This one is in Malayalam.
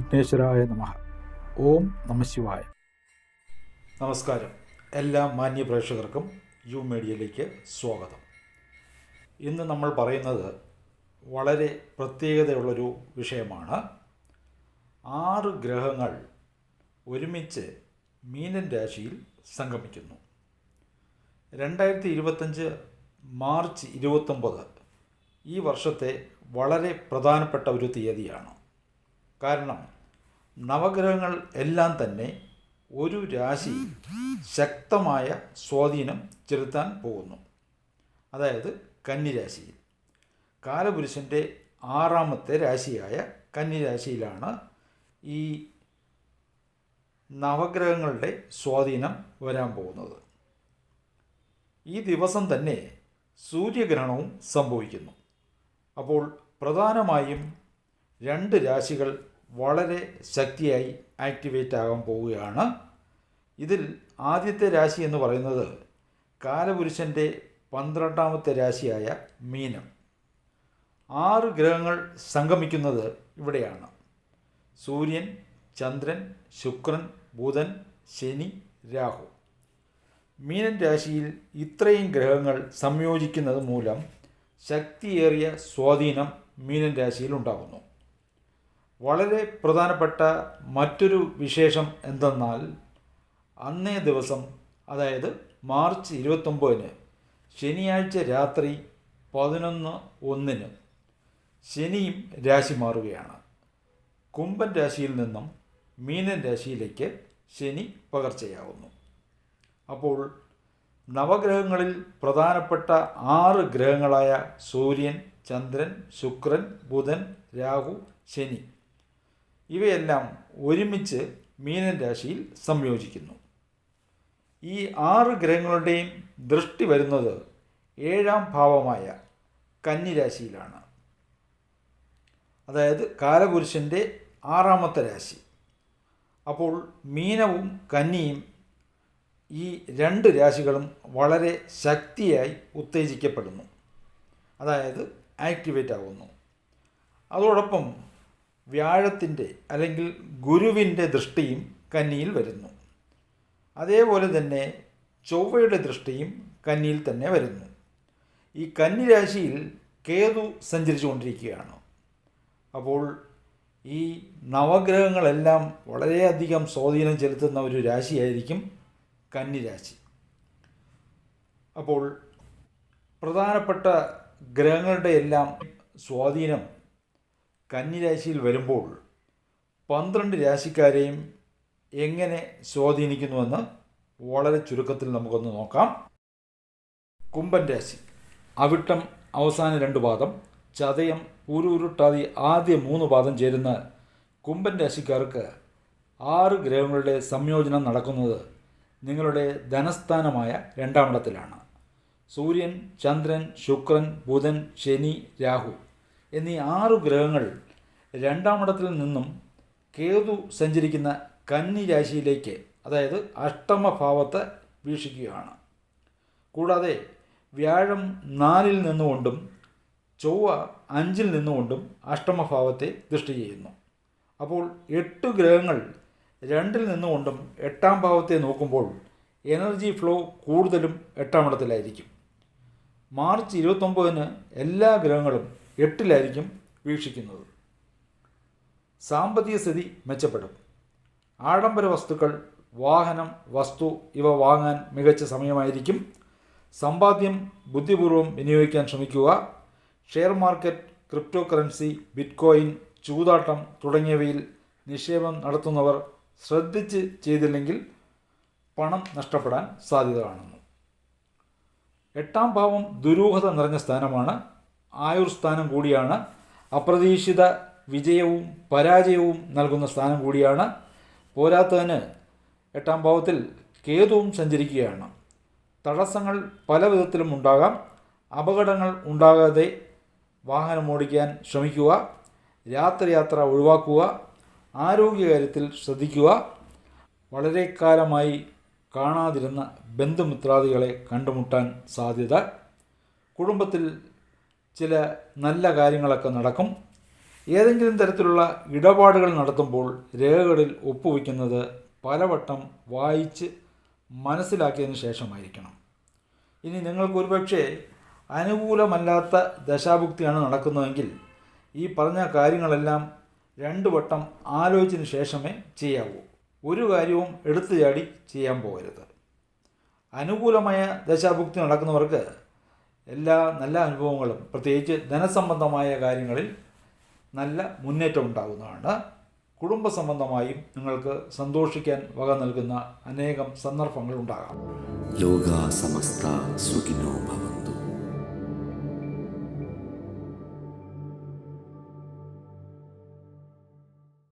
വിഘ്നേശ്വരായ നമ. ഓം നമശിവായ നമസ്കാരം. എല്ലാ മാന്യ പ്രേക്ഷകർക്കും യു മീഡിയയിലേക്ക് സ്വാഗതം. ഇന്ന് നമ്മൾ പറയുന്നത് വളരെ പ്രത്യേകതയുള്ളൊരു വിഷയമാണ്. ആറ് ഗ്രഹങ്ങൾ ഒരുമിച്ച് മീനൻ രാശിയിൽ സംഗമിക്കുന്നു. രണ്ടായിരത്തി ഇരുപത്തഞ്ച് മാർച്ച് ഇരുപത്തൊമ്പത് ഈ വർഷത്തെ വളരെ പ്രധാനപ്പെട്ട ഒരു തീയതിയാണ്. കാരണം നവഗ്രഹങ്ങൾ എല്ലാം തന്നെ ഒരു രാശി ശക്തമായ സ്വാധീനം ചെലുത്താൻ പോകുന്നു. അതായത് കന്നിരാശിയിൽ. കാലപുരുഷന്റെ ആറാമത്തെ രാശിയായ കന്നിരാശിയിലാണ് ഈ നവഗ്രഹങ്ങളുടെ സ്വാധീനം വരാൻ പോകുന്നത്. ഈ ദിവസം തന്നെ സൂര്യഗ്രഹണവും സംഭവിക്കുന്നു. അപ്പോൾ പ്രധാനമായും രണ്ട് രാശികൾ വളരെ ശക്തിയായി ആക്ടിവേറ്റ് ആകാൻ പോവുകയാണ്. ഇതിൽ ആദ്യത്തെ രാശി എന്ന് പറയുന്നത് കാലപുരുഷന്റെ പന്ത്രണ്ടാമത്തെ രാശിയായ മീനം. ആറ് ഗ്രഹങ്ങൾ സംഗമിക്കുന്നത് ഇവിടെയാണ്. സൂര്യൻ ചന്ദ്രൻ ശുക്രൻ ബുധൻ ശനി രാഹു. മീനൻ രാശിയിൽ ഇത്രയും ഗ്രഹങ്ങൾ സംയോജിക്കുന്നത് മൂലം ശക്തിയേറിയ സ്വാധീനം മീനൻ രാശിയിൽ ഉണ്ടാകുന്നു. വളരെ പ്രധാനപ്പെട്ട മറ്റൊരു വിശേഷം എന്തെന്നാൽ അന്നേ ദിവസം അതായത് മാർച്ച് ഇരുപത്തൊമ്പതിന് ശനിയാഴ്ച രാത്രി പതിനൊന്ന് ഒന്നിന് ശനിയും രാശി മാറുകയാണ്. കുംഭൻ രാശിയിൽ നിന്നും മീനൻ രാശിയിലേക്ക് ശനി പകർച്ചയാവുന്നു. അപ്പോൾ നവഗ്രഹങ്ങളിൽ പ്രധാനപ്പെട്ട ആറ് ഗ്രഹങ്ങളായ സൂര്യൻ ചന്ദ്രൻ ശുക്രൻ ബുധൻ രാഹു ശനി ഇവയെല്ലാം ഒരുമിച്ച് മീനൻ രാശിയിൽ സംയോജിക്കുന്നു. ഈ ആറ് ഗ്രഹങ്ങളുടെയും ദൃഷ്ടി വരുന്നത് ഏഴാം ഭാവമായ കന്നിരാശിയിലാണ് അതായത് കാലപുരുഷന്റെ ആറാമത്തെ രാശി. അപ്പോൾ മീനവും കന്നിയും ഈ രണ്ട് രാശികളും വളരെ ശക്തിയായി ഉത്തേജിക്കപ്പെടുന്നു. അതായത് ആക്ടിവേറ്റ് ആകുന്നു അതോടൊപ്പം വ്യാഴത്തിന്റെ അല്ലെങ്കിൽ ഗുരുവിന്റെ ദൃഷ്ടിയും കന്നിയിൽ വരുന്നു. അതേപോലെ തന്നെ ചൊവ്വയുടെ ദൃഷ്ടിയും കന്നിയിൽ തന്നെ വരുന്നു. ഈ കന്നി രാശിയിൽ കേതു സഞ്ചരിച്ചു കൊണ്ടിരിക്കുകയാണ് അപ്പോൾ ഈ നവഗ്രഹങ്ങളെല്ലാം വളരെയധികം സ്വാധീനം ചെലുത്തുന്ന ഒരു രാശിയായിരിക്കും കന്നിരാശി അപ്പോൾ പ്രധാനപ്പെട്ട ഗ്രഹങ്ങളുടെ എല്ലാം സ്വാധീനം കന്നിരാശിയിൽ വരുമ്പോൾ പന്ത്രണ്ട് രാശിക്കാരെയും എങ്ങനെ സ്വാധീനിക്കുന്നുവെന്ന് വളരെ ചുരുക്കത്തിൽ നമുക്കൊന്ന് നോക്കാം. കുംഭൻ രാശി. അവിട്ടം അവസാന രണ്ട് പാദം ചതയം ഉരുട്ടാതി ആദ്യ മൂന്ന് പാദം ചേരുന്ന കുംഭൻ രാശിക്കാർക്ക് ആറ് ഗ്രഹങ്ങളുടെ സംയോജനം നടക്കുന്നത് നിങ്ങളുടെ ധനസ്ഥാനമായ രണ്ടാമിടത്തിലാണ് സൂര്യൻ ചന്ദ്രൻ ശുക്രൻ ബുധൻ ശനി രാഹു. എന്നീ ആറു ഗ്രഹങ്ങൾ രണ്ടാമിടത്തിൽ നിന്നും കേതു സഞ്ചരിക്കുന്ന കന്നി രാശിയിലേക്ക് അതായത് അഷ്ടമഭാവത്തെ വീക്ഷിക്കുകയാണ്. കൂടാതെ വ്യാഴം നാലിൽ നിന്നുകൊണ്ടും ചൊവ്വ അഞ്ചിൽ നിന്നുകൊണ്ടും അഷ്ടമഭാവത്തെ ദൃഷ്ടി ചെയ്യുന്നു. അപ്പോൾ എട്ട് ഗ്രഹങ്ങൾ രണ്ടിൽ നിന്നുകൊണ്ടും എട്ടാം ഭാവത്തെ നോക്കുമ്പോൾ എനർജി ഫ്ലോ കൂടുതലും എട്ടാം ഇടത്തിലായിരിക്കും. മാർച്ച് ഇരുപത്തൊമ്പതിന് എല്ലാ ഗ്രഹങ്ങളും എട്ടിലായിരിക്കും വീക്ഷിക്കുന്നത്. സാമ്പത്തിക സ്ഥിതി മെച്ചപ്പെടും. ആഡംബര വസ്തുക്കൾ വാഹനം വസ്തു ഇവ വാങ്ങാൻ മികച്ച സമയമായിരിക്കും. സമ്പാദ്യം ബുദ്ധിപൂർവം വിനിയോഗിക്കാൻ ശ്രമിക്കുക. Share market crypto currency bitcoin ചൂതാട്ടം തുടങ്ങിയവയിൽ നിക്ഷേപം നടത്തുന്നവർ ശ്രദ്ധിച്ച് ചെയ്തില്ലെങ്കിൽ പണം നഷ്ടപ്പെടാൻ സാധ്യത കാണുന്നു. എട്ടാം ഭാവം ദുരൂഹത നിറഞ്ഞ സ്ഥാനമാണ് ആയുർ സ്ഥാനം കൂടിയാണ്. അപ്രതീക്ഷിത വിജയവും പരാജയവും നൽകുന്ന സ്ഥാനം കൂടിയാണ്. പോരാത്തതിന് എട്ടാം ഭാവത്തിൽ കേതുവും സഞ്ചരിക്കുകയാണ്. തടസ്സങ്ങൾ പല വിധത്തിലും ഉണ്ടാകാം. അപകടങ്ങൾ ഉണ്ടാകാതെ വാഹനം ഓടിക്കാൻ ശ്രമിക്കുക. രാത്രിയാത്ര ഒഴിവാക്കുക. ആരോഗ്യകാര്യത്തിൽ ശ്രദ്ധിക്കുക. വളരെ കാലമായി കാണാതിരുന്ന ബന്ധുമിത്രാദികളെ കണ്ടുമുട്ടാൻ സാധ്യത. കുടുംബത്തിൽ ചില നല്ല കാര്യങ്ങളൊക്കെ നടക്കും. ഏതെങ്കിലും തരത്തിലുള്ള ഇടപാടുകൾ നടത്തുമ്പോൾ രേഖകളിൽ ഒപ്പുവയ്ക്കുന്നത് പലവട്ടം വായിച്ച് മനസ്സിലാക്കിയതിന് ശേഷമായിരിക്കണം. ഇനി നിങ്ങൾക്ക് ഒരുപക്ഷെ അനുകൂലമല്ലാത്ത ദശാഭുക്തിയാണ് നടക്കുന്നതെങ്കിൽ ഈ പറഞ്ഞ കാര്യങ്ങളെല്ലാം രണ്ട് വട്ടം ആലോചിച്ചതിന് ശേഷമേ ചെയ്യാവൂ. ഒരു കാര്യവും എടുത്തു ചാടി ചെയ്യാൻ പോകരുത്. അനുകൂലമായ ദശാഭുക്തി നടക്കുന്നവർക്ക് എല്ലാ നല്ല അനുഭവങ്ങളും പ്രത്യേകിച്ച് ധനസംബന്ധമായ കാര്യങ്ങളിൽ നല്ല മുന്നേറ്റം ഉണ്ടാകുന്നതാണ്. കുടുംബ സംബന്ധമായും നിങ്ങൾക്ക് സന്തോഷിക്കാൻ വക നൽകുന്ന അനേകം സന്ദർഭങ്ങൾ ഉണ്ടാകാം. ലോകാസമസ്ത സുഖിനോ ഭവന്തു.